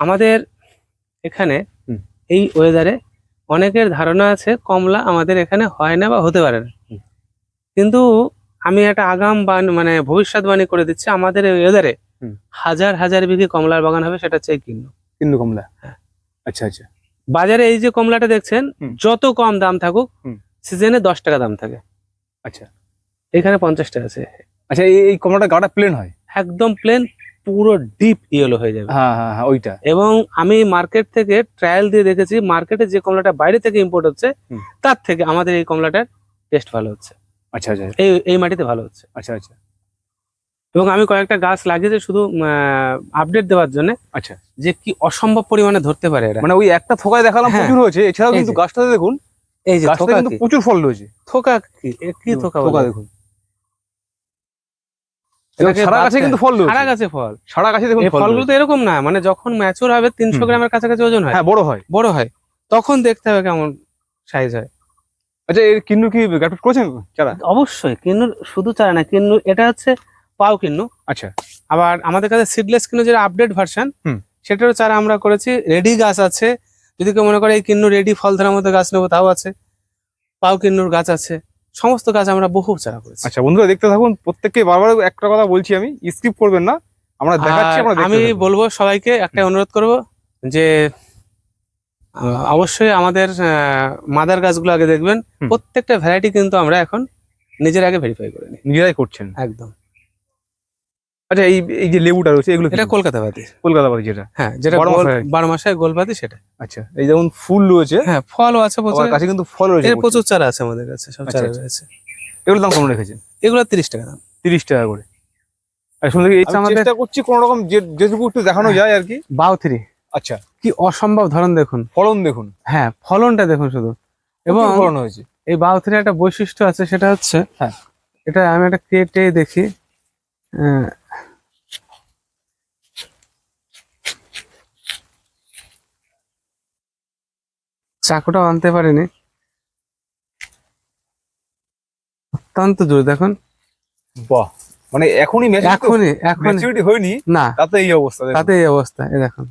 আমাদের এখানে এই ওয়েদারে অনেকের ধারণা আছে কমলা আমাদের এখানে হয় না বা হতে পারে না। কিন্তু আমি একটা আগাম বান মানে ভবিষ্যৎবাণী করে দিচ্ছি আমাদের এই ওয়েদারে হাজার হাজার বিঘে কমলার বাগান হবে সেটা চাই কিন্ন। কিন্তু কমলা? হ্যাঁ। আচ্ছা আচ্ছা। বাজারে এই যে কমলাটা দেখছেন যত কম দাম থাকুক সিজনে দশ টাকা দাম থাকে। আচ্ছা। এখানে পঞ্চাশ টাকা আছে। আচ্ছা এই কমলাটা গাটা প্লেন হয়? একদম প্লেন পুরো ডিপ ইয়েলো হয়ে যাবে। হ্যাঁ হ্যাঁ হ্যাঁ ওইটা। এবং আমি মার্কেট থেকে ট্রায়াল দিয়ে দেখেছি মার্কেটে যে কমলাটা বাইরে থেকে ইম্পোর্ট হচ্ছে তার থেকে আমাদের এই কমলাটার টেস্ট ভালো হচ্ছে। আচ্ছা আচ্ছা এই এই মাটিতে ভালো হচ্ছে। আচ্ছা আচ্ছা। এবং আমি কয়েকটা গাছ লাগিয়েছি শুধু আপডেট দেওয়ার জন্য আচ্ছা। যে কি অসম্ভব পরিমাণে ধরতে পারে এরা। মানে ওই একটা থোকায় দেখালাম। প্রচুর হয়েছে এছাড়াও কিন্তু গাছটাতে দেখুন এই যে থোকা কিন্তু প্রচুর ফল রয়েছে। থোকা কি? থোকা থোকা দেখুন। সারা গাছে কিন্তু ফল সারা গাছে ফল। সারা গাছে দেখুন ফলগুলো তো এরকম না মানে যখন ম্যাচুর হবে তিনশো গ্রামের কাছাকাছি ওজন হয়। হ্যাঁ বড় হয়। বড় হয়। তখন দেখতে হবে কেমন সাইজ হয়। আচ্ছা এর কিন্নু কি করেছেন চারা? অবশ্যই কিন্নু শুধু না কিন্নু এটা হচ্ছে পাও কিন্নু। আচ্ছা। আবার আমাদের কাছে সিডলেস কিন্নু যেটা আপডেট ভার্সন সেটারও চারা আমরা করেছি। রেডি গাছ আছে। যদি কেউ মনে করে এই কিন্নু রেডি ফল ধরার মতো গাছ নেব তাও আছে। পাও কিন্নুর গাছ আছে। সমস্ত গাছ আমরা বহু চারা করেছি। আচ্ছা বন্ধুরা দেখতে থাকুন প্রত্যেককে বারবার একটা কথা বলছি আমি স্কিপ করবেন না। আমরা দেখাচ্ছি আমরা আমি বলব সবাইকে একটা অনুরোধ করব যে অবশ্যই আমাদের মাদার গাছগুলো আগে দেখবেন। প্রত্যেকটা ভ্যারাইটি কিন্তু আমরা এখন নিজের আগে ভেরিফাই করে নিই। নিজেরাই করছেন। একদম। আচ্ছা এই এই যে লেবুটা রয়েছে এগুলো এটা কলকাতা পাতি কলকাতা বাড়ি যেটা? হ্যাঁ যেটা বারো গোল- মাসে গোলপাতি সেটা। আচ্ছা এই যেমন ফুল রয়েছে হ্যাঁ ফলও আছে প্রচুর। কাছে কিন্তু ফল রয়েছে প্রচুর। চারা আছে আমাদের কাছে সব আচ্ছা, চারা আচ্ছা। রয়েছে। এগুলোর দাম কেমন রেখেছেন? এগুলো তিরিশ টাকা দাম। তিরিশ টাকা করে। আর শুনতে এই আচ্ছা, আমাদের- চেষ্টা করছি কোন রকম যে যেটুকু একটু দেখানো যায় আর কি। বাউ থ্রি আচ্ছা। কি অসম্ভব ধরন দেখুন। ফলন দেখুন। হ্যাঁ ফলনটা দেখুন শুধু। এবং ফলন হয়েছে। এই বাউ থ্রি একটা বৈশিষ্ট্য আছে সেটা হচ্ছে হ্যাঁ। এটা আমি একটা কেটে দেখি। আহ, চাকুটা আনতে পারিনি। অত্যন্ত জোর দেখুন। বাহ মানে এখনই এখনই এখন হয়নি না। তাতে এই অবস্থা দেখুন। তাতে এই অবস্থা এই দেখুন।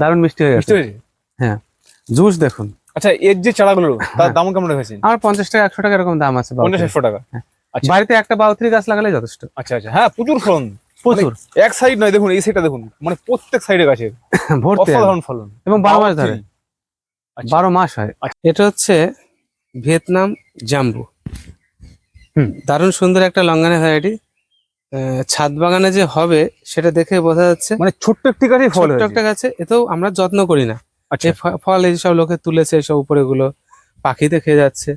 দারুণ মিষ্টি হয়ে গেছে। পেরেছি? জুস দেখুন। আচ্ছা এর যে চারাগুলো তার হ্যাঁ। দাম কেমন রেখেছেন? আমার পঞ্চাশ টাকা একশো টাকা এরকম দাম আছে পঞ্চাশ একশো টাকা। আচ্ছা। বাড়িতে একটা বাউথ্রি গাছ লাগালে যথেষ্ট। আচ্ছা আচ্ছা। হ্যাঁ প্রচুর ফলন। প্রচুর। এক সাইড নয় দেখুন এই সাইডটা দেখুন মানে প্রত্যেক সাইডে গাছে ভর্তি। অসাধারণ ফলন। এবং বারো মাস ধরে। আচ্ছা। বারো মাস হয়। এটা হচ্ছে ভিয়েতনাম জাম্বু। হুম। দারুণ সুন্দর একটা লঙ্গানে ভ্যারাইটি ছাদ বাগানে যে হবে সেটা দেখে বোঝা যাচ্ছে। মানে ছোট্ট একটি গাছে ফল ছোট্ট একটা গাছে এতেও আমরা যত্ন করি না। আচ্ছা। ফল এই সব লোকে তুলেছে সব উপরে গুলো পাখিতে খেয়ে যাচ্ছে।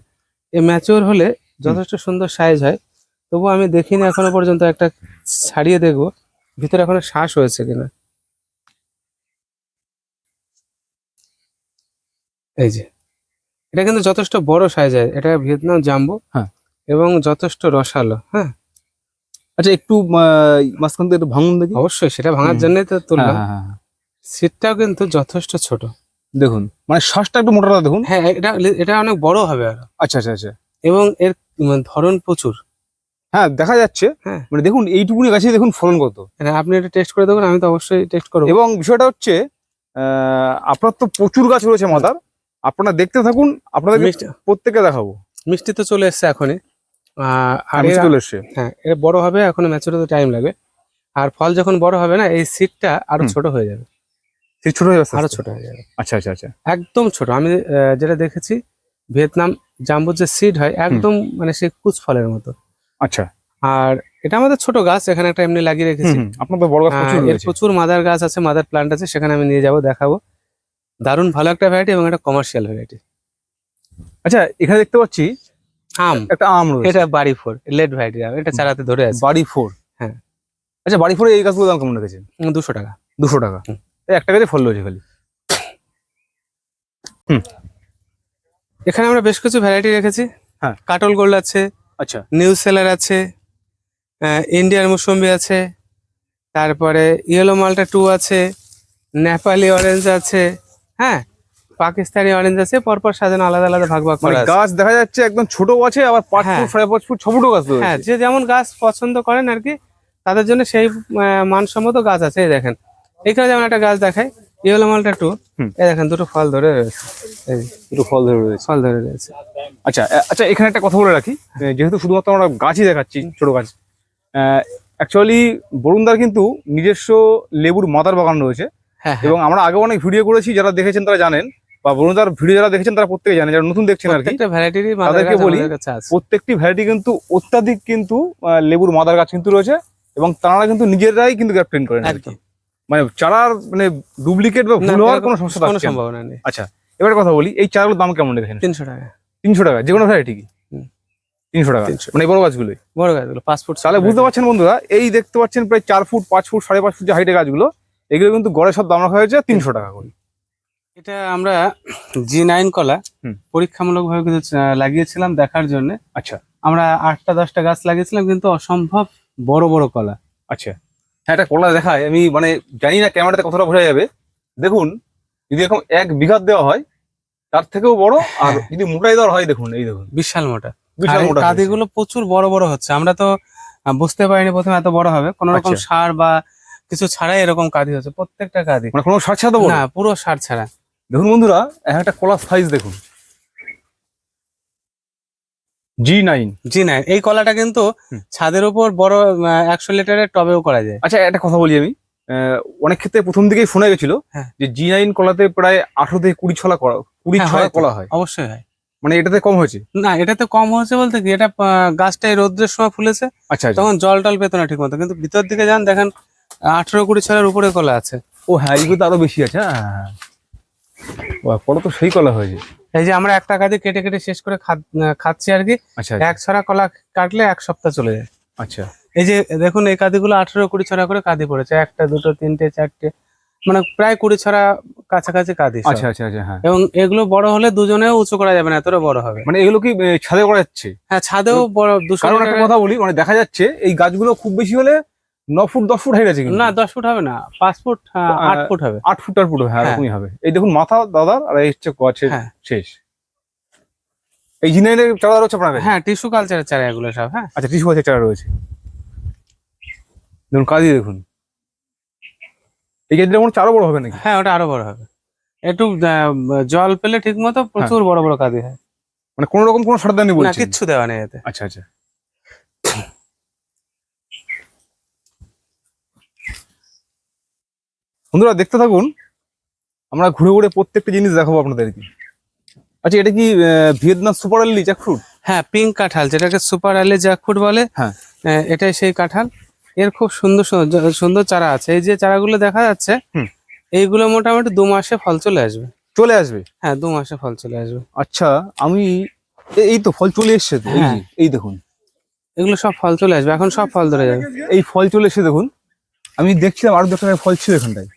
এ ম্যাচিওর হলে যথেষ্ট সুন্দর সাইজ হয়। তবু আমি দেখিনি এখনও পর্যন্ত একটা ছাড়িয়ে দেখব। ভিতরে এখনও শ্বাস হয়েছে কিনা। এই যে এটা কিন্তু যথেষ্ট বড় সাইজ হয় এটা ভিয়েতনাম জাম্বো হ্যাঁ। এবং যথেষ্ট রসালো হ্যাঁ। আচ্ছা একটু মাঝখান থেকে একটু ভাঙুন দেখি। অবশ্যই সেটা ভাঙার। জন্যই তো তুললাম। হ্যাঁ, হ্যাঁ, হ্যাঁ। সিটটাও কিন্তু যথেষ্ট ছোট। দেখুন মানে শ্বাসটা একটু মোটা দেখুন। হ্যাঁ এটা এটা অনেক বড় হবে আরও। আচ্ছা আচ্ছা আচ্ছা। এবং এর ধরন প্রচুর। হ্যাঁ দেখা যাচ্ছে। হ্যাঁ। মানে দেখুন এইটুকুনি গাছে দেখুন ফলন কত। মানে আপনি এটা টেস্ট করে দেখুন আমি তো অবশ্যই টেস্ট করব। এবং বিষয়টা হচ্ছে আপনার তো প্রচুর গাছ রয়েছে মাদার। আপনারা দেখতে থাকুন আপনাদের প্রত্যেকে দেখাবো। মিষ্টি তো চলে এসছে এখনই। আর চলে এসছে। হ্যাঁ এটা বড় হবে এখনও ম্যাচুর হতে টাইম লাগবে আর ফল যখন বড় হবে না এই সিটটা আরও ছোট হয়ে যাবে। ঠিক ছোট হয়ে যাবে আরও ছোট হয়ে যাবে। আচ্ছা আচ্ছা আচ্ছা। একদম ছোট। আমি যেটা দেখেছি ভিয়েতনাম জাম্বুর যে সিড হয় একদম মানে সেই কুচ ফলের মতো। আচ্ছা। আর এটা আমাদের ছোট গাছ এখানে একটা এমনি লাগিয়ে রেখেছি। আপনার বড় গাছ প্রচুর এর প্রচুর মাদার গাছ আছে মাদার প্লান্ট আছে সেখানে আমি নিয়ে যাব দেখাবো। দারুণ ভালো একটা ভ্যারাইটি এবং একটা কমার্শিয়াল ভ্যারাইটি আচ্ছা এখানে দেখতে পাচ্ছি আম। একটা আম রয়েছে। এটা বাড়ি ফোর লেট ভ্যারাইটি আম এটা চারাতে ধরে আছে। বাড়ি ফোর? হ্যাঁ। আচ্ছা বাড়ি ফোরে এই গাছগুলো দাম কেমন রেখেছেন? দুশো টাকা। দুশো টাকা। এই একটা গাছে ফল রয়েছে খালি। এখানে আমরা বেশ কিছু ভ্যারাইটি রেখেছি। হ্যাঁ। কাটল গোল্ড আছে আচ্ছা। নিউ সেলার আছে ইন্ডিয়ান মুসম্বি আছে তারপরে ইয়েলো মালটা টু আছে নেপালি অরেঞ্জ আছে হ্যাঁ? পাকিস্তানি অরেঞ্জ আছে পরপর সাজানো আলাদা আলাদা ভাগ ভাগ মানে করা গাছ দেখা যাচ্ছে একদম ছোট আছে আবার পাঁচ হ্যাঁ। ফুট সাড়ে পাঁচ ফুট ছ ফুটও গাছ হ্যাঁ যে যেমন গাছ পছন্দ করেন আর কি তাদের জন্য সেই মানসম্মত গাছ আছে এই দেখেন। এখানে যেমন একটা গাছ দেখায় ইয়েলো মালটা টু হুম। এই দেখেন দুটো ফল ধরে রয়েছে। এই একটু ফল ধরে রয়েছে। ফল ধরে রয়েছে। আচ্ছা আচ্ছা এখানে একটা কথা বলে রাখি। যেহেতু শুধুমাত্র আমরা গাছই দেখাচ্ছি ছোট গাছ অ্যাকচুয়ালি বরুণদার কিন্তু নিজস্ব লেবুর মাদার বাগান রয়েছে। হ্যাঁ হ্যাঁ। এবং আমরা আগে অনেক ভিডিও করেছি যারা দেখেছেন তারা জানেন বা বরুণদার ভিডিও যারা দেখেছেন তারা প্রত্যেকে জানেন যারা নতুন দেখছেন আর কি। তাদেরকে বলি, প্রত্যেকটি ভ্যারাইটি কিন্তু অত্যাধিক কিন্তু লেবুর মাদার গাছ কিন্তু রয়েছে এবং তারা কিন্তু নিজেরাই কিন্তু গ্যাপ করেন আর কি। মানে চারার মানে ডুপ্লিকেট বা ভুল হওয়ার কোনো সমস্যা কোনো। সম্ভাবনা নেই। আচ্ছা এবার কথা বলি এই চারাগুলোর দাম কেমন রেখেছেন? তিনশো টাকা। তিনশো টাকা যে কোনো ভ্যারাইটি কি। তিনশো টাকা। মানে বড় গাছগুলোই? বড় গাছগুলো পাসপোর্ট তাহলে বুঝতে পারছেন বন্ধুরা এই দেখতে পাচ্ছেন প্রায় চার ফুট পাঁচ ফুট সাড়ে পাঁচ ফুট যে হাইটের গাছগুলো এগুলো কিন্তু গড়ে সব দাম রাখা হয়েছে তিনশো টাকা করে। এটা আমরা জি নাইন কলা। পরীক্ষামূলক ভাবে কিন্তু লাগিয়েছিলাম দেখার জন্য। আচ্ছা। আমরা আটটা দশটা গাছ লাগিয়েছিলাম কিন্তু অসম্ভব বড় বড় কলা। আচ্ছা। হ্যাঁ একটা কলা দেখায়। আমি মানে জানি না ক্যামেরাতে কতটা বোঝা যাবে। দেখুন যদি এরকম এক বিঘাত দেওয়া হয় তার থেকেও বড় আর হ্যাঁ। যদি মোটাই দেওয়া হয় দেখুন এই দেখুন। বিশাল মোটা। বিশাল মোটা। কাদিগুলো প্রচুর বড় বড় হচ্ছে। আমরা তো বুঝতে পারিনি প্রথমে এত বড় হবে। কোন রকম আচ্ছা। সার বা কিছু ছাড়াই এরকম কাদি হচ্ছে। প্রত্যেকটা কাদি। মানে কোনো সার ছাড়া না পুরো সার ছাড়া। দেখুন বন্ধুরা একটা কলার সাইজ দেখুন। জি নাইন জি না এই কলাটা কিন্তু ছাদের উপর বড় একশো লিটারের টবেও করা যায়। আচ্ছা একটা কথা বলি আমি। অনেক ক্ষেত্রে প্রথম দিকেই শোনা গেছিল হ্যাঁ। যে জি নাইন কলাতে প্রায় আঠারো থেকে কুড়ি ছলা করা কুড়ি হ্যাঁ, ছলা কলা হয়। অবশ্যই হয়। মানে এটাতে কম হয়েছে? না এটাতে কম হচ্ছে বলতে কি এটা আহ, গাছটা রোদ্রের সময় ফুলেছে। আচ্ছা আচ্ছা। তখন জল টল পেতো না ঠিক মতো কিন্তু ভিতর দিকে যান দেখেন আঠারো কুড়ি ছলার উপরে কলা আছে। ও হ্যাঁ এগুলো তো আরও বেশি আছে। হ্যাঁ। তো সেই কলা হয়েছে। এই যে আমরা একটা কাদি কেটে কেটে শেষ করে খাচ্ছি আর কি। আচ্ছা এক ছড়া কলা কাটলে এক সপ্তাহ চলে যায়। আচ্ছা। এই যে দেখুন এই কাদিগুলো আঠারো কুড়ি ছড়া করে কাদি পড়েছে। একটা দুটো তিনটে চারটে মানে প্রায় কুড়ি ছড়া কাছাকাছি কাদি। আচ্ছা আচ্ছা আচ্ছা হ্যাঁ। এবং এগুলো বড় হলে দুজনেও উঁচু করা যাবে না এতটা বড় হবে। মানে এগুলো কি ছাদে করা যাচ্ছে? হ্যাঁ ছাদেও বড় দুশো কারণ একটা কথা বলি মানে দেখা যাচ্ছে এই গাছগুলো খুব বেশি হলে ন ফুট দশ ফুট হাইট আছে কিন্তু। না দশ ফুট হবে না পাঁচ ফুট আহ, আট ফুট হবে। আট ফুট ফুট হ্যাঁ হ্যাঁ। এরকমই হবে। এই দেখুন মাথা দাদার আর এই হচ্ছে গাছের হ্যাঁ। শেষ। এই জিনাইনের চারা রয়েছে আপনার হ্যাঁ টিস্যু কালচারের চারা এগুলো সব হ্যাঁ। আচ্ছা টিসু গাছের চারা রয়েছে। দেখুন কাজই দেখুন। এই গাছটা মনে বড় হবে নাকি? হ্যাঁ ওটা আরও বড় হবে। একটু জল পেলে ঠিক মতো প্রচুর বড় বড় কাদি হয়। মানে কোনো রকম কোনো সার দেননি না কিচ্ছু দেওয়া নেই এতে। আচ্ছা আচ্ছা। বন্ধুরা দেখতে থাকুন। আমরা ঘুরে ঘুরে প্রত্যেকটা জিনিস দেখাবো আপনাদেরকে। আচ্ছা এটা কি ভিয়েতনাম সুপার আলি জ্যাকফ্রুট হ্যাঁ পিঙ্ক কাঁঠাল যেটাকে সুপার আলি জ্যাকফুট বলে হ্যাঁ। এটাই সেই কাঁঠাল। এর খুব সুন্দর সুন্দর চারা আছে। এই যে চারাগুলো দেখা যাচ্ছে এইগুলো মোটামুটি দু মাসে ফল চলে আসবে। চলে আসবে? হ্যাঁ দু মাসে ফল চলে আসবে। আচ্ছা আমি এই তো ফল চলে এসছে এই হ্যাঁ। এই দেখুন। এগুলো সব ফল চলে আসবে এখন সব ফল ধরে যাবে। এই ফল চলে এসে দেখুন। আমি দেখছিলাম আরও দশটা ফল ছিল এখানটায়।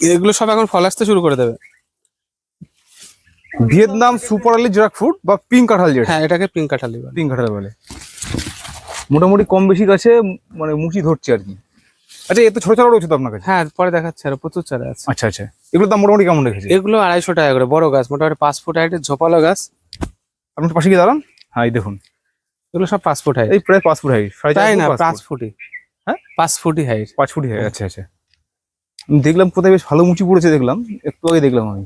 এগুলো সব এখন ফল আসতে শুরু করে দেবে। ভিয়েতনাম সুপার আলি জ্যাকফ্রুট বা পিঙ্ক কাঁঠাল যেটা। হ্যাঁ এটাকে পিঙ্ক কাঁঠালি বলে। পিঙ্ক কাঁঠাল বলে। মোটামুটি কম বেশি গাছে মানে মুচি ধরছে আর কি। আচ্ছা এত ছোট ছোট রয়েছে তো আপনার কাছে? হ্যাঁ পরে দেখাচ্ছে আরও প্রচুর চারা আছে। আচ্ছা আচ্ছা। এগুলো দাম মোটামুটি কেমন রেখেছে? এগুলো আড়াইশো টাকা করে বড় গাছ মোটামুটি পাঁচ ফুট হাইটের ঝোপালো গাছ। আপনার পাশে কি দাঁড়ান। হ্যাঁ এই দেখুন। এগুলো সব পাঁচ ফুট হাইট। এই প্রায় পাঁচ ফুট হাইট তাই না পাঁচ ফুটই। হ্যাঁ? পাঁচ ফুটই হাইট। পাঁচ ফুটই হাইট আচ্ছা আচ্ছা। দেখলাম কোথায় বেশ ভালো মুচি পড়েছে দেখলাম একটু আগে দেখলাম আমি।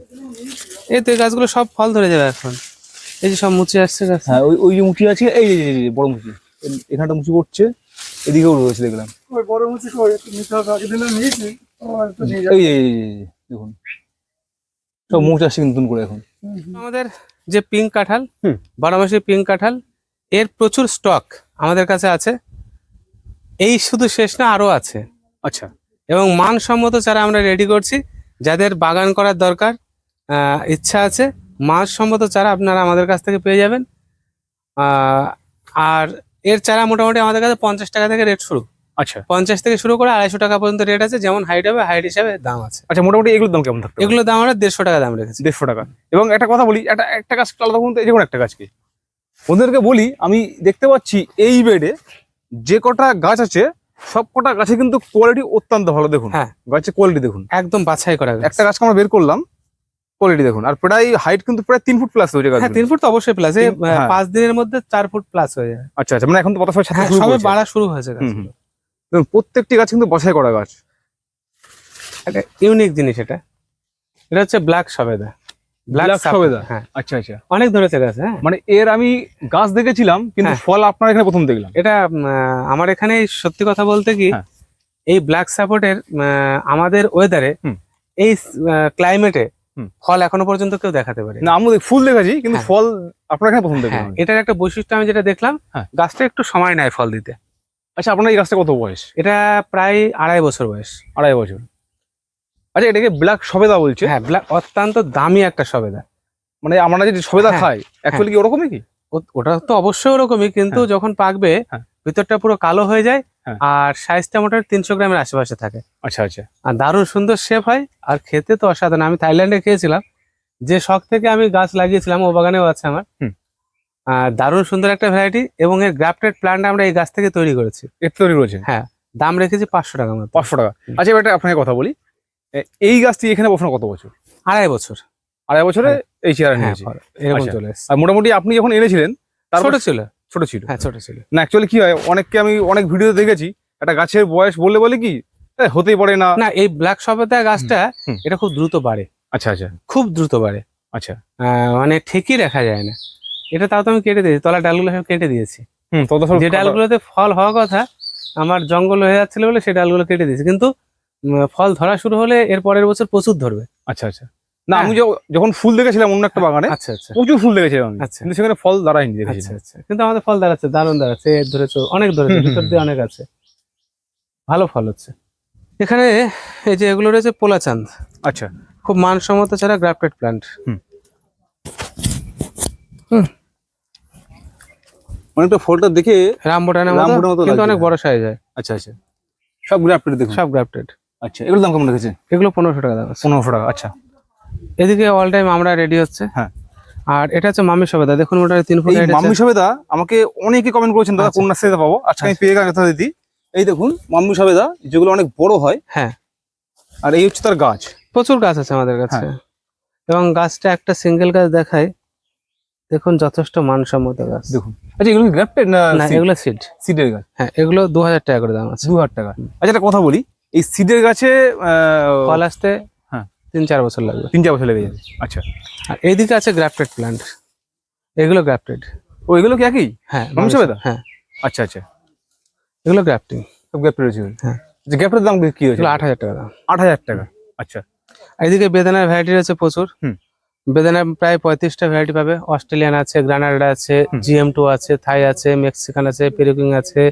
এই তো এই গাছগুলো সব ফল ধরে যাবে এখন। এই যে সব মুচি আসছে গাছ। হ্যাঁ ওই ওই যে মুচি আছে এই যে- এই যে বড় মুচি। এখানটা মুচি পড়ছে এদিকেও রয়েছে দেখলাম। ওই বড় মুচি কই নিতে হবে নিয়েছি এই দেখুন। সব মুচ আসছে কিন্তু নতুন করে এখন। আমাদের যে পিঙ্ক কাঁঠাল হুম। বারোমাসি পিঙ্ক কাঁঠাল এর প্রচুর স্টক আমাদের কাছে আছে। এই শুধু শেষ না আরও আছে। আচ্ছা। এবং মানসম্মত চারা আমরা রেডি করছি। যাদের বাগান করার দরকার ইচ্ছা আছে মানসম্মত চারা আপনারা আমাদের কাছ থেকে পেয়ে যাবেন। আর এর চারা মোটামুটি আমাদের কাছে পঞ্চাশ টাকা থেকে রেট শুরু। আচ্ছা। পঞ্চাশ থেকে শুরু করে আড়াইশো টাকা পর্যন্ত রেট আছে যেমন হাইট হবে হাইট হিসাবে দাম আছে। আচ্ছা মোটামুটি এগুলোর দাম কেমন থাকবে এগুলোর দাম আমরা দেড়শো টাকা দাম রেখেছি। দেড়শো টাকা। এবং একটা কথা বলি একটা একটা গাছ আলাদা বলতে কোনো একটা গাছকে। বন্ধুদেরকে বলি আমি দেখতে পাচ্ছি এই বেডে যে কটা গাছ আছে সব কটা গাছে কিন্তু কোয়ালিটি অত্যন্ত ভালো দেখুন। হ্যাঁ। গাছের কোয়ালিটি দেখুন। একদম বাছাই করা একটা গাছকে আমরা বের করলাম কোয়ালিটি দেখুন। আর প্রায় হাইট কিন্তু প্রায় তিন ফুট প্লাস হয়েছে গাছ হ্যাঁ তিন ফুট তো অবশ্যই প্লাস হ্যাঁ। পাঁচ দিনের মধ্যে চার ফুট প্লাস হয়ে যায় আচ্ছা আচ্ছা মানে এখন তো পতাকা হ্যাঁ সবে বাড়া শুরু হয়েছে। দেখুন, প্রত্যেকটি গাছ কিন্তু বাছাই করা গাছ। একটা ইউনিক জিনিস এটা। এটা হচ্ছে ব্ল্যাক সবেদা। সবেদা? হ্যাঁ আচ্ছা আচ্ছা অনেক ধরেছে গাছ হ্যাঁ মানে এর আমি গাছ দেখেছিলাম কিন্তু হ্যাঁ। ফল আপনার এখানে প্রথম দেখলাম এটা আমার এখানে সত্যি কথা বলতে কি। এই ব্ল্যাক সাপোর্টের আমাদের ওয়েদারে এই ক্লাইমেটে। ফল এখনও পর্যন্ত কেউ দেখাতে পারে না আমি ফুল দেখেছি কিন্তু। ফল আপনার এখানে প্রথম দেখলাম এটার একটা বৈশিষ্ট্য আমি যেটা দেখলাম। গাছটা একটু সময় নেয় ফল দিতে আচ্ছা আপনার এই গাছটা কত বয়স এটা প্রায় আড়াই বছর বয়স আড়াই বছর আচ্ছা এটাকে ব্ল্যাক সবেদা বলছে? হ্যাঁ ব্ল্যাক অত্যন্ত দামি একটা সবেদা। মানে আমরা যদি সবেদা হ্যাঁ, খাই অ্যাকচুয়ালি কি ওরকমই কি? ওটা তো অবশ্যই ওরকমই কিন্তু হ্যাঁ। যখন পাকবে হ্যাঁ। ভিতরটা পুরো কালো হয়ে যায়। আর সাইজটা মোটামুটি তিনশো গ্রামের আশেপাশে থাকে। আচ্ছা আচ্ছা। আর দারুণ সুন্দর শেপ হয় আর খেতে তো অসাধারণ। আমি থাইল্যান্ডে খেয়েছিলাম যে শখ থেকে আমি গাছ লাগিয়েছিলাম ও বাগানেও আছে আমার। হুম। আর দারুণ সুন্দর একটা ভ্যারাইটি এবং এর গ্রাফটেড প্ল্যান্ট আমরা এই গাছ থেকে তৈরি করেছি। তৈরি রয়েছে হ্যাঁ দাম রেখেছি পাঁচশো টাকা পাঁচশো টাকা। আচ্ছা এবার আপনাকে কথা বলি। এই গাছটি এখানে বসানো কত বছর? আড়াই বছর। আড়াই বছরে এই চেয়ারা হ্যাঁ এরকম আচ্ছা। চলে আর মোটামুটি আপনি যখন এনেছিলেন তারপর ছোট ছিল। ছোট ছিল। হ্যাঁ ছোট ছিল। না অ্যাকচুয়ালি কি হয় অনেককে আমি অনেক ভিডিও দেখেছি একটা গাছের বয়স বললে বলে কি হতেই পারে না। না এই ব্ল্যাক সবেদা গাছটা এটা খুব দ্রুত বাড়ে। আচ্ছা আচ্ছা। খুব দ্রুত বাড়ে। আচ্ছা। মানে ঠিকই রাখা যায় না। এটা তাও তো আমি কেটে দিয়েছি তলা ডালগুলো সব কেটে দিয়েছি। যে ডালগুলোতে ফল হওয়া কথা আমার জঙ্গল হয়ে যাচ্ছিল বলে সেই ডালগুলো কেটে দিয়েছি। কিন্তু ফল ধরা শুরু হলে এর পরের বছর প্রচুর ধরবে। আচ্ছা আচ্ছা। না আমি য- যখন ফুল দেখেছিলাম অন্য একটা বাগানে আচ্ছা আচ্ছা। প্রচুর ফুল দেখেছিলাম আচ্ছা। কিন্তু সেখানে ফল দাঁড়ায়নি আচ্ছা আচ্ছা। কিন্তু আমাদের ফল দাঁড়াচ্ছে দারুণ দাঁড়াচ্ছে এর ধরেছো অনেক ধরেছে ভিতর দিয়ে অনেক আছে। ভালো ফল হচ্ছে। এখানে এই যে এগুলো রয়েছে পোলাচাঁদ আচ্ছা। খুব মানসম্মত ছাড়া গ্রাফটেড প্ল্যান্ট মানে তো ফলটা দেখে রামবোটানের মতো কিন্তু অনেক হ্যাঁ। বড় সাইজ হয় আচ্ছা আচ্ছা। সব গ্রাফটেড দেখুন। সব গ্রাফটেড। আচ্ছা এগুলোর দাম কেমন রেখেছে? এগুলো পনেরোশো টাকা দাম। পনেরোশো টাকা আচ্ছা। এদিকে অল টাইম আমরা রেডি হচ্ছে। হ্যাঁ। আর এটা হচ্ছে মামি সবেদা। দেখুন ওটা তিন ফুট। মাম্মি সবেদা আমাকে অনেকে কমেন্ট করেছেন দাদা আচ্ছা। কোন নার্সারিতে পাবো? আজকে আমি পেয়ে গেলাম যথারীতি এই দেখুন মাম্মি সবেদা যেগুলো অনেক বড় হয়। হ্যাঁ। আর এই হচ্ছে তার গাছ। প্রচুর গাছ আছে আমাদের কাছে। হ্যাঁ। এবং গাছটা একটা সিঙ্গেল গাছ দেখায়। দেখুন যথেষ্ট মানসম্মত গাছ। দেখুন। আচ্ছা এগুলো গ্রাফটেড না না এগুলো সিড সিডের গাছ। হ্যাঁ এগুলো দু হাজার টাকা করে দাম আছে। দু হাজার টাকা। আচ্ছা একটা কথা বলি। এই সিডের গাছে ফল আসতে হ্যাঁ। তিন চার বছর লাগবে। তিন চার বছর লেগে যাবে। আচ্ছা। আর এইদিকে আছে গ্রাফটেড প্ল্যান্ট এগুলো গ্রাফটেড। ও এগুলো কি একই? হ্যাঁ সবেদা? হ্যাঁ। আচ্ছা আচ্ছা। এগুলো গ্রাফটিং। সব গ্যাপটেড রয়েছে হ্যাঁ। আচ্ছা গ্যাপটের দাম কি হয়েছে? আট হাজার টাকা দাম। আট হাজার টাকা। আচ্ছা। এদিকে বেদানার ভ্যারাইটি রয়েছে প্রচুর। হুম। বেদানার প্রায় পঁয়ত্রিশটা ভ্যারাইটি পাবে। অস্ট্রেলিয়ান আছে গ্রানাডা আছে। জিএম টু আছে থাই আছে মেক্সিকান আছে পেরুকিং আছে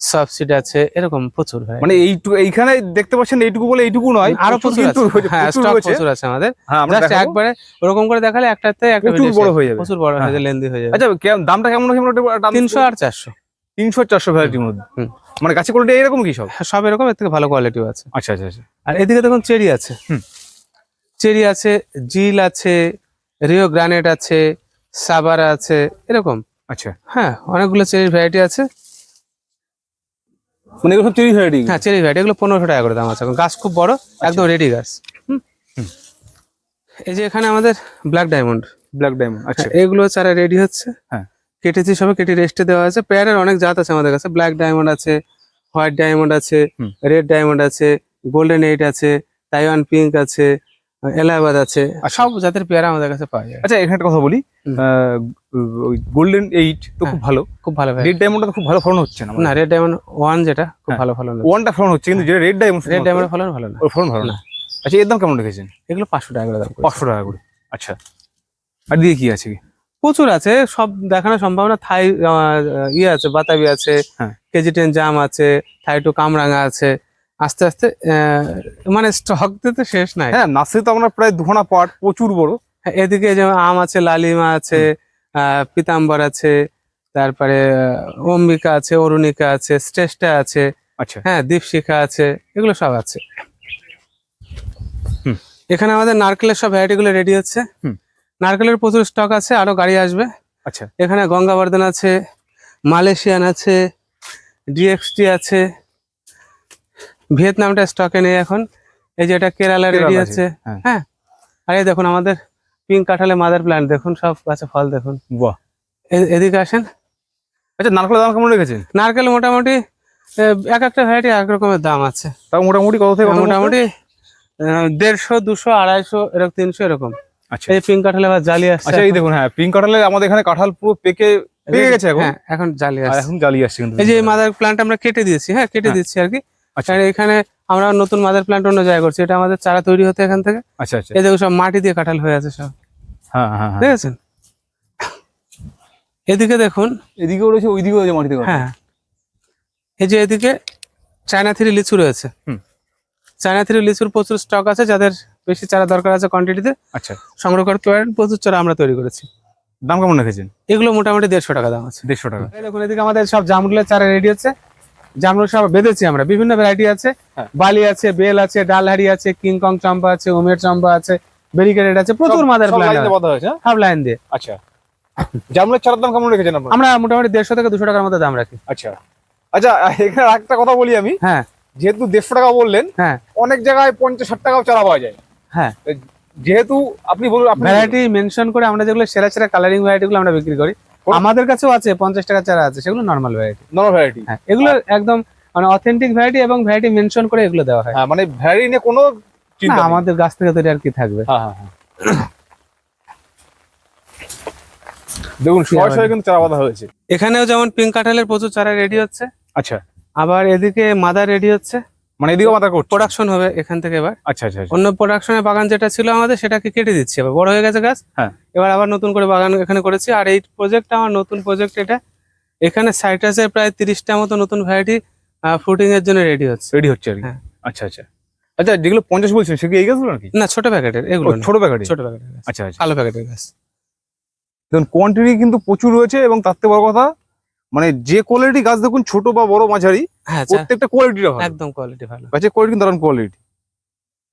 সবসিড আছে এরকম প্রচুর variety। মানে এইটুকু এইখানে দেখতে পাচ্ছেন এইটুকু বলে এইটুকু নয় আরও প্রচুর প্রচুর আছে। হ্যাঁ স্টক প্রচুর আছে আমাদের। হ্যাঁ আমরা জাস্ট একবারে ওরকম করে দেখালে একটাতে একটা প্রচুর বড় হয়ে যাবে। প্রচুর বড় হয়ে হ্যাঁ। যাবে লেন্দি হয়ে যাবে। আচ্ছা দামটা কেমন মোটামুটি তিনশো আর চারশো। তিনশো চারশো ভ্যারাইটির মধ্যে। মানে গাছের কোয়ালিটি এরকম কি সব? হ্যাঁ, সব এরকম এর থেকে ভালো কোয়ালিটিও আছে। আচ্ছা আচ্ছা আচ্ছা। আর এদিকে দেখুন চেরি আছে। হুম। চেরি আছে জিল আছে রিও গ্রানেট আছে সাবারা আছে এরকম। আচ্ছা। হ্যাঁ অনেকগুলো চেরির ভ্যারাইটি আছে। মানে এগুলো সব চেরি ভ্যারাইটি হ্যাঁ চেরি ভ্যারাইটি এগুলো পনেরোশো টাকা করে দাম আছে। এখন গাছ খুব বড় একদম রেডি গাছ। হুম। এই যে এখানে আমাদের ব্ল্যাক ডায়মন্ড ব্ল্যাক ডায়মন্ড আচ্ছা। এগুলো চারা রেডি হচ্ছে। হ্যাঁ। কেটেছি সবে কেটে রেস্টে দেওয়া আছে। পেয়ারের অনেক জাত আছে আমাদের কাছে। ব্ল্যাক ডায়মন্ড আছে হোয়াইট ডায়মন্ড আছে রেড ডায়মন্ড আছে গোল্ডেন এইট আছে তাইওয়ান পিঙ্ক আছে এলাহাবাদ আছে। সব জাতের পেয়ারা আমাদের কাছে পাওয়া যায়। আচ্ছা এখানে একটা কথা বলি। গোল্ডেন এইট তো খুব ভালো। খুব ভালো রেড ডায়মন্ডটা তো খুব ভালো ফলন হচ্ছে না না রেড ডায়মন্ড ওয়ান যেটা খুব হ্যাঁ। ভালো ফলন ওয়ানটা ফলন হচ্ছে কিন্তু যেটা রেড ডায়মন্ড রেড ডায়মন্ড ফলন ভালো না। ফলন ভালো না। না। আচ্ছা এর দাম কেমন রেখেছেন? এগুলো পাঁচশো টাকা করে দাম পাঁচশো টাকা করে। আচ্ছা। আর দিয়ে কি আছে প্রচুর আছে সব দেখানোর সম্ভাবনা। থাই ইয়ে আছে বাতাবি আছে হ্যাঁ। কেজি টেন জাম আছে থাই টু কামরাঙা আছে আস্তে আস্তে মানে স্টক দিতে শেষ নাই। হ্যাঁ নার্সারি তো আমরা প্রায় দুখানা পাট প্রচুর বড়। হ্যাঁ, এদিকে যেমন আম আছে লালিমা আছে পিতাম্বর আছে তারপরে অম্বিকা আছে অরুণিকা আছে শ্রেষ্ঠা আছে আচ্ছা। হ্যাঁ দীপশিখা আছে এগুলো সব আছে। এখানে আমাদের নারকেলের সব ভ্যারাইটিগুলো রেডি হচ্ছে। নারকেলের প্রচুর স্টক আছে আরও গাড়ি আসবে। আচ্ছা। এখানে গঙ্গাবর্ধন আছে মালয়েশিয়ান আছে ডিএক্সটি আছে ভিয়েতনামটা স্টকে নেই এখন। এই যে এটা কেরালা রেডি আছে, হ্যাঁ। হ্যাঁ। আর এই দেখুন আমাদের পিঙ্ক কাঁঠালে মাদার প্ল্যান্ট দেখুন সব গাছে ফল দেখুন। বাহ। এদিকে আসেন। আচ্ছা নারকেলের দাম কেমন রেখেছেন? নারকেল মোটামুটি এক একটা ভ্যারাইটি এক রকমের দাম আছে। তাও মোটামুটি কত থেকে মোটামুটি আহ, দেড়শো দুশো আড়াইশো এরকম তিনশো এরকম। আচ্ছা। এই পিঙ্ক কাঁঠাল আবার জালি আসছে আচ্ছা এই দেখুন হ্যাঁ পিঙ্ক কাঁঠালে আমাদের এখানে কাঁঠাল পুরো পেকে পেকে গেছে এখন? হ্যাঁ এখন জালি আসছে। এখন জ্বালিয়ে আসছে কিন্তু। এই যে মাদার প্লান্ট আমরা কেটে দিয়েছি হ্যাঁ কেটে হ্যাঁ। দিচ্ছি আর কি। আচ্ছা। এখানে আমরা নতুন মাদার প্লান্ট অন্য জায়গায় করছি। এটা আমাদের চারা তৈরি হতে এখান থেকে। আচ্ছা আচ্ছা। এই দেখো সব মাটি দিয়ে কাঁঠাল হয়ে আছে সব। হ্যাঁ হ্যাঁ হ্যাঁ। দেখেছেন এদিকে দেখুন। এদিকেও রয়েছে ওইদিকেও রয়েছে মাটিতে। হ্যাঁ। এই যে এদিকে চায়না থ্রি লিচু রয়েছে। হুম। চায়না থ্রি লিচুর প্রচুর স্টক আছে যাদের বেশি চারা দরকার আছে কোয়ান্টিটিতে আচ্ছা। সংগ্রহ করতে পারেন প্রচুর চারা আমরা তৈরি করেছি। দাম কেমন রেখেছেন? এগুলো মোটামুটি দেড়শো টাকা দাম আছে। দেড়শো টাকা। দেখুন এদিকে আমাদের সব জামরুলের চারা রেডি হচ্ছে। জামরুল সব বেঁধেছি আমরা। বিভিন্ন ভ্যারাইটি আছে। হ্যাঁ। বালি আছে বেল আছে ডালহারি আছে কিংকং চম্পা আছে উমের চম্পা আছে ব্যারিকেডেড আছে প্রচুর মাদার লাইনে হ্যাঁ? সব লাইন দিয়ে। আচ্ছা। জামরুলের চারার দাম কেমন রেখেছেন আপনারা? আমরা মোটামুটি দেড়শো থেকে দুশো টাকার মধ্যে দাম রাখি। আচ্ছা। আচ্ছা এখানে একটা কথা বলি আমি। হ্যাঁ। যেহেতু দেড়শো টাকা বললেন হ্যাঁ। অনেক জায়গায় পঞ্চাশ ষাট টাকাও চারা পাওয়া যায়। হ্যাঁ। যেহেতু আপনি বলুন আপনি ভ্যারাইটি মেনশন করে আমরা যেগুলো সেরা সেরা কালারিং ভ্যারাইটি গুলো আমরা বিক্রি করি। আমাদের কাছেও আছে পঞ্চাশ টাকা চারা আছে সেগুলো নর্মাল ভ্যারাইটি নন ভ্যারাইটি হ্যাঁ এগুলো একদম মানে অথেন্টিক ভ্যারাইটি এবং ভ্যারাইটি মেনশন করে এগুলো দেওয়া হয়। হ্যাঁ মানে ভ্যারাইটি নিয়ে কোনো চিন্তা। আমাদের গাছ থেকে তৈরি আর কি থাকবে। হ্যাঁ হ্যাঁ দেখুন সরাসরি কিন্তু চারা বাঁধা হয়েছে। এখানেও যেমন পিঙ্ক কাঁঠালের প্রচুর চারা রেডি হচ্ছে। আচ্ছা। আবার এদিকে মাদার রেডি হচ্ছে। মানে এদিকেও মাথা করছে? প্রোডাকশন হবে এখান থেকে এবার। আচ্ছা আচ্ছা আচ্ছা। অন্য প্রোডাকশনের বাগান যেটা ছিল আমাদের সেটাকে কেটে দিচ্ছি। এবার বড় হয়ে গেছে গাছ। হ্যাঁ। এবার আবার নতুন করে বাগান এখানে করেছি। আর এই প্রজেক্টটা আমার নতুন প্রজেক্ট এটা। এখানে সাইটাসের প্রায় তিরিশটা মতো নতুন ভ্যারাইটি ফ্রুটিং এর জন্য রেডি হচ্ছে। রেডি হচ্ছে আর কি? হ্যাঁ। আচ্ছা আচ্ছা। আচ্ছা যেগুলো পঞ্চাশ বলছেন সেগুলো এই গাছগুলো নাকি? না ছোট প্যাকেটের এগুলো ছোট প্যাকেটে ছোট প্যাকেটের আচ্ছা আচ্ছা। কালো প্যাকেটের গাছ। দেখুন কোয়ান্টিটি কিন্তু প্রচুর রয়েছে এবং তার থেকে বড় কথা মানে যে কোয়ালিটি গাছ দেখুন ছোট বা বড় মাঝারি হ্যাঁ প্রত্যেকটা কোয়ালিটি ভালো। একদম কোয়ালিটি ভালো। গাছের কোয়ালিটি কিন্তু দারুণ কোয়ালিটি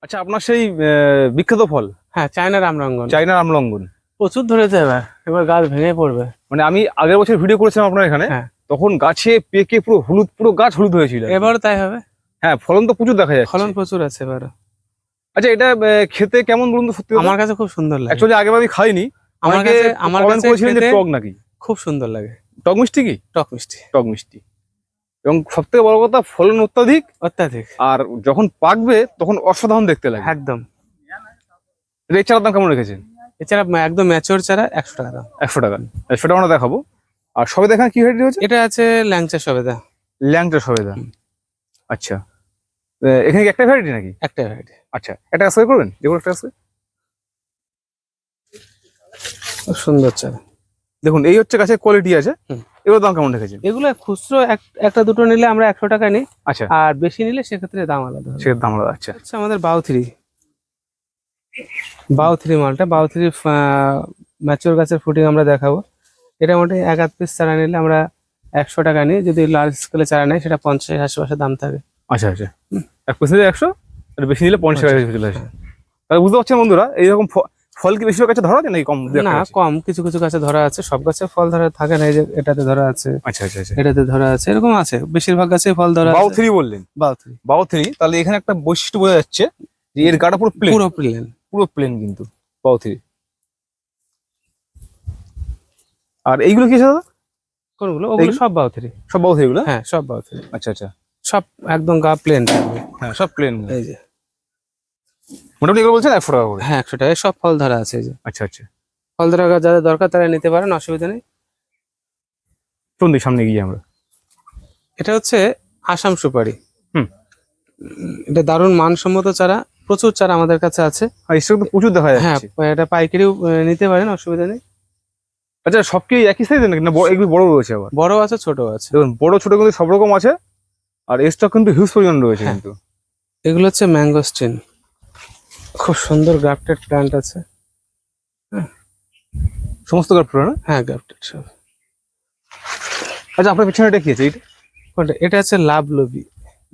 আচ্ছা আপনার সেই বিখ্যাত ফল? হ্যাঁ চায়না রামরঙ্গন। চাইনার আমলঙ্গন প্রচুর ধরেছে এবার এবার গাছ ভেঙে পড়বে। মানে আমি আগের বছর ভিডিও করেছিলাম আপনার এখানে হ্যাঁ। তখন গাছে পেকে পুরো হলুদ পুরো গাছ হলুদ হয়েছিল। এবারও তাই হবে? হ্যাঁ ফলন তো প্রচুর দেখা যাচ্ছে। ফলন প্রচুর আছে এবারও। আচ্ছা এটা আহ, খেতে কেমন বলুন তো সত্যি আমার কাছে খুব সুন্দর লাগে। অ্যাকচুয়ালি আগে আমি খাইনি। আমার অনেকে কাছে আমার comment কাছে করেছিলেন যে খেতে টক নাকি? খুব সুন্দর লাগে। টক মিষ্টি কি? টক মিষ্টি। টক মিষ্টি। এবং সব থেকে বড় কথা ফলন অত্যাধিক। অত্যাধিক। আর যখন পাকবে তখন অসাধারণ দেখতে লাগে। একদম। এই চারার দাম কেমন রেখেছেন? এছাড়া একদম ম্যাচিওর চারা একশো টাকা দাম। একশো টাকা। সেটা আমরা দেখাবো। আর সবে দেখা কি ভ্যারাইটি হচ্ছে এটা আছে ল্যাংচা সবেদা। ল্যাংটা সবেদা। আচ্ছা। এখানে কি একটা ভ্যারাইটি নাকি? একটা ভ্যারাইটি আচ্ছা একটা কাজ করবেন? যে কোনো একটা কাজ সুন্দর চারা। দেখুন এই হচ্ছে গাছের কোয়ালিটি আছে। হুম। এগুলোর দাম কেমন রেখেছেন? এগুলো খুচরো এক- একটা দুটো নিলে আমরা একশো টাকা নিই। আচ্ছা। আর বেশি নিলে সেক্ষেত্রে দাম আলাদা সেটার দাম আলাদা আচ্ছা। হচ্ছে আমাদের বাউ থ্রি বাউ থ্রি মালটা বাউ থ্রি ম্যাচিওর গাছের ফুটিং আমরা দেখাবো। এটা মোটামুটি এক আধ পিস চারা নিলে আমরা একশো টাকা নিই। যদি লার্জ স্কেলে চারা নেয় সেটা পঞ্চাশ আশেপাশে দাম থাকে। আচ্ছা আচ্ছা। এক পিস নিলে একশো আর বেশি নিলে পঞ্চাশ টাকা চলে আসে। তাহলে বুঝতে পারছেন বন্ধুরা এইরকম ফল কি বেশিরভাগ গাছে ধরা আছে নাকি কম না কম কিছু কিছু গাছে ধরা আছে। সব গাছে ফল ধরা থাকে না এই যে এটাতে ধরা আছে। আচ্ছা আচ্ছা আচ্ছা। এটাতে ধরা আছে এরকম আছে। বেশিরভাগ গাছে ফল ধরা বাউ থ্রি বললেন। বাউ থ্রি বাউ থ্রি তাহলে এখানে একটা বৈশিষ্ট্য বোঝা যাচ্ছে যে এর গাটা পুরো প্লেন পুরো প্লেন পুরো প্লেন কিন্তু থ্রি আর এইগুলো কি দাদা? কোনগুলো? ওগুলো সব বাউ থ্রি সব বাউ থ্রি হ্যাঁ সব বাউ থ্রি আচ্ছা আচ্ছা। সব একদম গা প্লেন থাকবে। হ্যাঁ সব প্লেন এই যে। মোটামুটি এগুলো বলছেন একশো টাকা করে? হ্যাঁ একশো টাকায় সব ফল ধরা আছে এই যে। আচ্ছা আচ্ছা। ফল ধরা গাছ যাদের দরকার তারা নিতে পারেন অসুবিধা নেই। চলুন সামনে গিয়ে আমরা। এটা হচ্ছে আসাম সুপারি। হুম। এটা দারুণ মানসম্মত চারা। প্রচুর চারা আমাদের কাছে আছে। আর স্টক তো প্রচুর দেখা হ্যাঁ যাচ্ছে। এটা পাইকারিও নিতে পারেন অসুবিধা নেই। আচ্ছা সব কি একই সাইজের নাকি? না বড়- এগুলো বড় রয়েছে আবার। বড় আছে ছোট আছে। দেখুন বড় ছোট কিন্তু সব রকম আছে আর স্টক কিন্তু হিউজ পরিমাণ রয়েছে হ্যাঁ। কিন্তু। এগুলো হচ্ছে ম্যাঙ্গোস্টিন খুব সুন্দর গ্রাফটেড প্ল্যান্ট আছে। সমস্ত গাছ পুরো না? হ্যাঁ গ্রাফটেড সব। আচ্ছা আপনার পিছনে এটা কি আছে? এটা কোনটা? এটা হচ্ছে লাভ লবি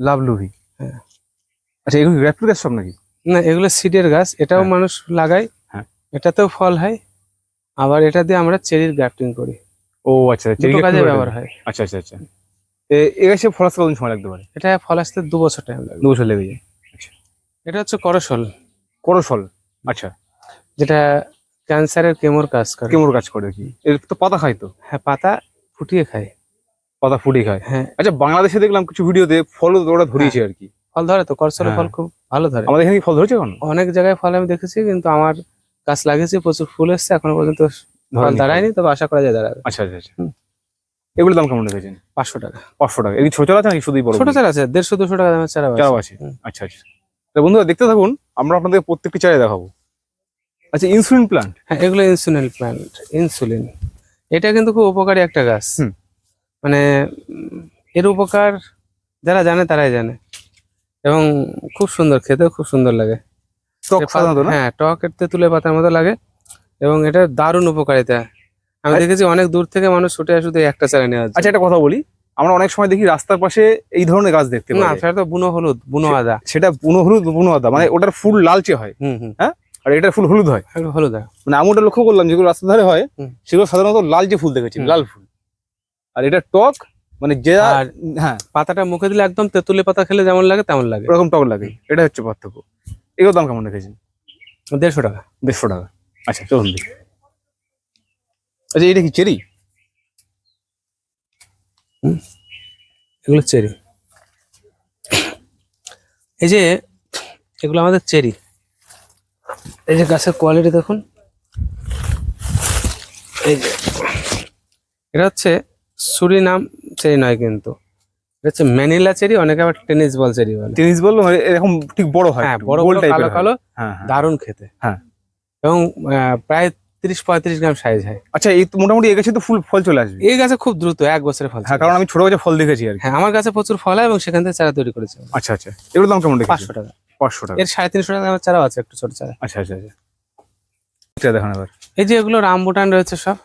লাভ লুভি। হ্যাঁ। আচ্ছা এগুলো গ্র্যাফটেড গাছ সব নাকি? না এগুলো সিডের গাছ এটাও হ্যাঁ। মানুষ লাগায় হ্যাঁ। এটাতেও ফল হয় আবার এটা দিয়ে আমরা চেরির গ্রাফটিং করি। ও আচ্ছা দুটো চেরি কাজে ব্যবহার হয়। আচ্ছা আচ্ছা আচ্ছা। এ- গাছে ফল আসতে কতদিন সময় লাগতে পারে? এটা ফল আসতে দু বছর টাইম লাগবে। দু বছর লেগে যায়। আচ্ছা। এটা হচ্ছে করসল। করসল আচ্ছা। যেটা ক্যান্সারের কেমোর কাজ করে। কেমন কাজ করে কি এর তো পাতা খাই তো? হ্যাঁ পাতা ফুটিয়ে খায়। পাতা ফুটে খায়। হ্যাঁ। আচ্ছা বাংলাদেশে দেখলাম কিছু ভিডিওতে ফল ওরা ধরিয়েছে আর কি। ফল ধরে তো করসলের হ্যাঁ। ফল খুব ভালো ধরে। আমাদের এখানে ফল ধরেছে এখন অনেক জায়গায় ফল আমি দেখেছি কিন্তু আমার গাছ লাগিয়েছি প্রচুর ফুল এসছে এখনও পর্যন্ত ফল দাঁড়ায়নি তবে আশা করা যায় দাঁড়াবে। আচ্ছা আচ্ছা আচ্ছা। এগুলোর দাম কেমন রেখেছেন? পাঁচশো টাকা। পাঁচশো টাকা। এই ছোট চারা আছে নাকি শুধুই বড় ছোট চারা আছে দেড়শো দুশো টাকা দামের চারা চারাও আছে। আচ্ছা আচ্ছা। বন্ধুরা দেখতে থাকুন আমরা আপনাদের প্রত্যেকটি চারাই দেখাবো। আচ্ছা ইনসুলিন প্লান্ট হ্যাঁ এগুলো ইনসুলিন প্ল্যান্ট ইনসুলিন এটা কিন্তু খুব উপকারী একটা গাছ। মানে এর উপকার যারা জানে তারাই জানে। এবং খুব সুন্দর খেতেও খুব সুন্দর লাগে। টক সাধারণত না? হ্যাঁ টক তেঁতুলের পাতার মতো লাগে এবং এটা দারুণ উপকারিতা। আমি দেখেছি অনেক দূর থেকে মানুষ ছুটে আসে শুধু একটা চারা জন্য। আচ্ছা একটা কথা বলি। আমরা অনেক সময় দেখি রাস্তার পাশে এই ধরনের গাছ দেখতে না সেটা তো বুনো হলুদ বুনো আদা। সেটা বুনো হলুদ বুনো আদা। মানে ওটার ফুল লালচে হয়। হুম হুম। আর এটার ফুল হলুদ হয়। হলুদ হয়। মানে আমি ওটা লক্ষ্য করলাম যেগুলো রাস্তার ধারে হয় সেগুলো সাধারণত লালচে ফুল দেখেছি লাল ফুল। আর এটা টক মানে যে আর হ্যাঁ পাতাটা মুখে দিলে একদম তেঁতুলের পাতা খেলে যেমন লাগে তেমন লাগে। ওরকম টক লাগে। এটা হচ্ছে পার্থক্য। এগুলো দাম কেমন রেখেছেন? দেড়শো টাকা। দেড়শো টাকা। আচ্ছা চলুন আচ্ছা এটা কি চেরি? এগুলো চেরি। এই যে এগুলো আমাদের চেরি। এই যে গাছের কোয়ালিটি দেখুন। এই যে এটা হচ্ছে সুরিনাম চেরি নয় কিন্তু। এটা হচ্ছে ম্যানিলা চেরি অনেকে আবার টেনিস বল চেরি বলে। টেনিস বলল মানে এরকম ঠিক বড় হয় হ্যাঁ বড় বড় কালো কালো হ্যাঁ হ্যাঁ। দারুণ খেতে। হ্যাঁ। এবং প্রায় তিরিশ পঁয়ত্রিশ গ্রাম সাইজ হয়। আচ্ছা এই মোটামুটি মোটামুটি এগেছে তো ফুল ফল চলে আসবে। এই গাছে খুব দ্রুত এক বছরে ফল হ্যাঁ কারণ আমি ছোট গাছে ফল দেখেছি আর হ্যাঁ আমার কাছে প্রচুর ফল হয় এবং সেখান থেকে চারা তৈরি করেছে আচ্ছা আচ্ছা। এগুলো দাম কেমন পাঁচশো টাকা। পাঁচশো টাকা। এর সাড়ে তিনশো টাকা আমার চারাও আছে একটু ছোট চারা। আচ্ছা আচ্ছা আচ্ছা। দেখান এবার। এই যে এগুলো রামবুটান রয়েছে সব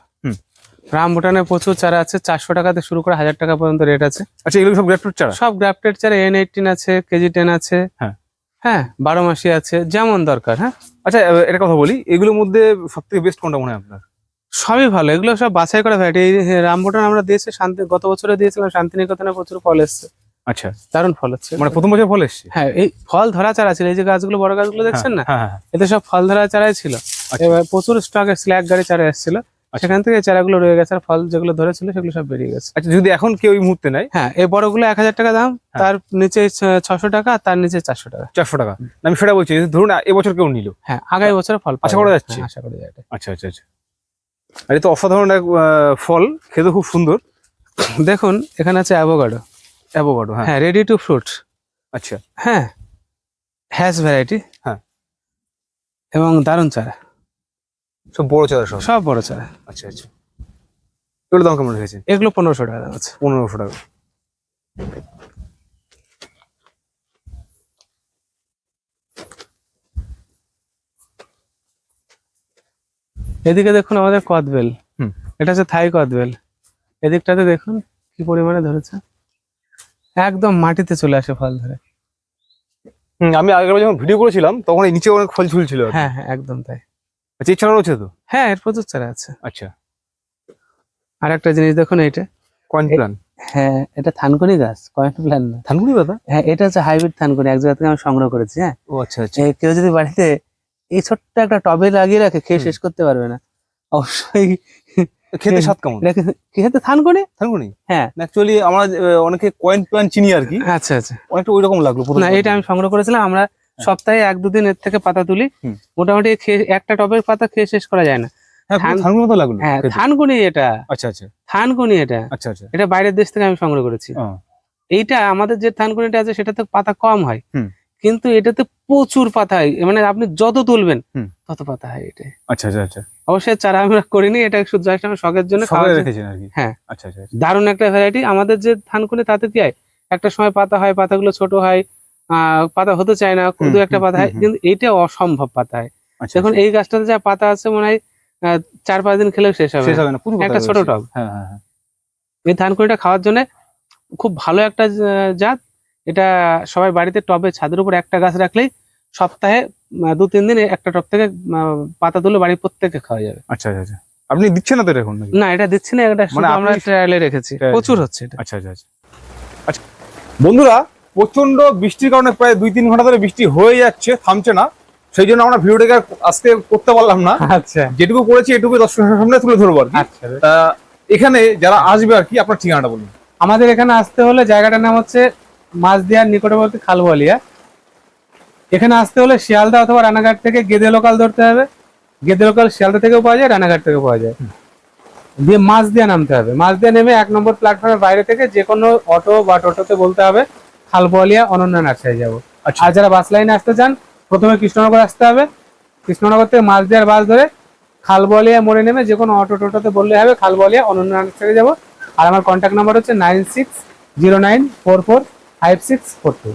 রামবুটানে প্রচুর চারা আছে চারশো টাকা থেকে শুরু করে হাজার টাকা পর্যন্ত রেট আছে। আচ্ছা এগুলো সব গ্রেপ্টুর চারা? সব গ্রাফটেড চারা এন এইটিন আছে কেজি টেন আছে। হ্যাঁ। হ্যাঁ বারো মাসি আছে যেমন দরকার হ্যাঁ। আচ্ছা এটা কথা বলি এগুলোর মধ্যে সব থেকে বেস্ট কোনটা মনে হয় আপনার? সবই ভালো এগুলো সব বাছাই করা ভ্যারাইটি এই রামবুটান আমরা দিয়েছি শান্তি গত বছরে দিয়েছিলাম শান্তিনিকেতনে প্রচুর ফল এসছে। আচ্ছা। দারুণ ফল হচ্ছে। মানে প্রথম বছর ফল এসছে? হ্যাঁ এই ফল ধরা চারা ছিল এই যে গাছগুলো বড় গাছগুলো দেখছেন না? হ্যাঁ হ্যাঁ। এতে সব ফল ধরা চারাই ছিল। আচ্ছা। প্রচুর স্টক এসেছিল এক গাড়ি চারা এসেছিল। সেখান থেকে চারাগুলো রয়ে গেছে আর ফল যেগুলো ধরেছিল সেগুলো সব বেরিয়ে গেছে। আচ্ছা যদি এখন কেউ এই মুহূর্তে নেয়? হ্যাঁ এই বড়গুলো এক হাজার টাকা দাম হ্যাঁ। তার নিচে ছশো টাকা তার নিচে চারশো টাকা। চারশো টাকা। আমি সেটা বলছি ধরুন এবছর কেউ নিল। হ্যাঁ আগামী বছর ফল আশা করা যাচ্ছে? হ্যাঁ, আশা করা যায় আচ্ছা আচ্ছা আচ্ছা। আর তো অসাধারণ এক ফল খেতে খুব সুন্দর। দেখুন এখানে আছে অ্যাভোকাডো অ্যাভোকাডো হ্যাঁ। হ্যাঁ রেডি টু ফ্রুট আচ্ছা। হ্যাঁ হ্যাশ ভ্যারাইটি হ্যাঁ। এবং দারুণ চারা। সব বড় চারা সব? সব বড় চারা। আচ্ছা আচ্ছা। এগুলো দাম কেমন রেখেছেন এগুলো পনেরোশো টাকা দাম আছে। পনেরোশো টাকা। এদিকে দেখুন আমাদের কদবেল। হুম। এটা হচ্ছে থাই কদবেল। এদিকটাতে দেখুন কি পরিমাণে ধরেছে। একদম মাটিতে চলে আসে ফল ধরে। হুম, আমি আগের যখন ভিডিও করেছিলাম তখন এই নিচে অনেক ফল ঝুলছিল হ্যাঁ হ্যাঁ একদম তাই। আচ্ছা এছাড়াও রয়েছে তো? হ্যাঁ এর প্রচুর চারা আছে। আচ্ছা। আর একটা জিনিস দেখুন এইটা। কয়েন প্ল্যান হ্যাঁ এটা থানকুনি গাছ কয়েক প্ল্যান না। ধানগুড়ি পাতা হ্যাঁ এটা হচ্ছে হাইব্রিড থানকুনি এক জায়গা থেকে আমি সংগ্রহ করেছি হ্যাঁ। ও আচ্ছা আচ্ছা। কেউ যদি বাড়িতে এই ছোট্ট একটা টবে লাগিয়ে রাখে খেয়ে শেষ করতে পারবে না। অবশ্যই খেতে স্বাদ কেমন? খেতে? থানকুনি? ধানগুড়ি হ্যাঁ। অ্যাকচুয়ালি আমরা অনেকে কয়েন প্ল্যান চিনি আর কি। আচ্ছা আচ্ছা। অনেকটা ওই রকম লাগল না এটা আমি সংগ্রহ করেছিলাম আমরা সপ্তাহে এক দুদিন এর থেকে পাতা তুলি। মোটামুটি একটা টবের পাতা খেয়ে শেষ করা যায় না। হ্যাঁ মতো লাগল? হ্যাঁ খেতে। থানকুনি এটা। আচ্ছা আচ্ছা। থানকুনি এটা। আচ্ছা আচ্ছা। এটা বাইরের দেশ থেকে আমি সংগ্রহ করেছি। এইটা আমাদের যে থানকুনিটা আছে সেটাতে পাতা কম হয়। কিন্তু এটাতে প্রচুর পাতা হয়। মানে আপনি যত তুলবেন তত পাতা হয় এটা আচ্ছা আচ্ছা আচ্ছা। অবশ্যই চারা আমরা করিনি এটা শুধু জাস্ট আমার শখের জন্য খাওয়ার রেখেছেন আর কি? হ্যাঁ। আচ্ছা। দারুণ একটা ভ্যারাইটি আমাদের যে থানকুনি তাতে কি হয়? একটা সময় পাতা হয় পাতাগুলো ছোট হয় পাতা হতে চায় না দু একটা পাতা হয়। কিন্তু এইটা অসম্ভব পাতা হয়। আচ্ছা দেখুন এই গাছটাতে যা পাতা আছে মনে হয় চার পাঁচ দিন খেলেও শেষ হবে না। একটা ছোট টব। হ্যাঁ হ্যাঁ হ্যাঁ। এই ধানকুনিটা খাওয়ার জন্য খুব ভালো একটা জাত। এটা সবাই বাড়িতে টবে ছাদের উপর একটা গাছ রাখলেই সপ্তাহে দু তিন দিন একটা টব থেকে পাতা তুলে বাড়ির প্রত্যেকে খাওয়া যাবে। আচ্ছা আচ্ছা আচ্ছা। আপনি দিচ্ছেন না তো এটা এখন না এটা দিচ্ছি না এটা মানে আমরা ট্রায়ালে রেখেছি। প্রচুর হচ্ছে এটা। আচ্ছা আচ্ছা আচ্ছা। আচ্ছা বন্ধুরা প্রচণ্ড বৃষ্টির কারণে প্রায় দুই তিন ঘণ্টা ধরে বৃষ্টি হয়ে যাচ্ছে থামছে না। সেই জন্য আমরা ভিডিওটাকে আজকে করতে পারলাম না। আচ্ছা। যেটুকু করেছি এটুকু দর্শকের সামনে তুলে ধরবো আর আচ্ছা এখানে যারা আসবে আর কি আপনার ঠিকানাটা বলুন। আমাদের এখানে আসতে হলে জায়গাটার নাম হচ্ছে মাছদিয়ার নিকটবর্তী খালবলিয়া। এখানে আসতে হলে শিয়ালদা অথবা রানাঘাট থেকে গেদে লোকাল ধরতে হবে। গেদে লোকাল শিয়ালদা থেকেও পাওয়া যায় রানাঘাট থেকেও পাওয়া যায়। দিয়ে মাছ দিয়ে নামতে হবে। মাছ দিয়ে নেমে এক নম্বর প্ল্যাটফর্মের বাইরে থেকে যে কোনো অটো বা টোটোতে বলতে হবে। খালবলিয়া অনন্যা নার্সারি যাব। আচ্ছা। আর যারা বাস লাইনে আসতে চান প্রথমে কৃষ্ণনগর আসতে হবে। কৃষ্ণনগর থেকে মাছ দেওয়ার বাস ধরে খালবলিয়া মোড়ে নেমে যে কোনো অটো টোটোতে বললে হবে খালবলিয়া অনন্য নার্সারি যাব। আর আমার কন্ট্যাক্ট নাম্বার হচ্ছে nine six zero nine four four five six four two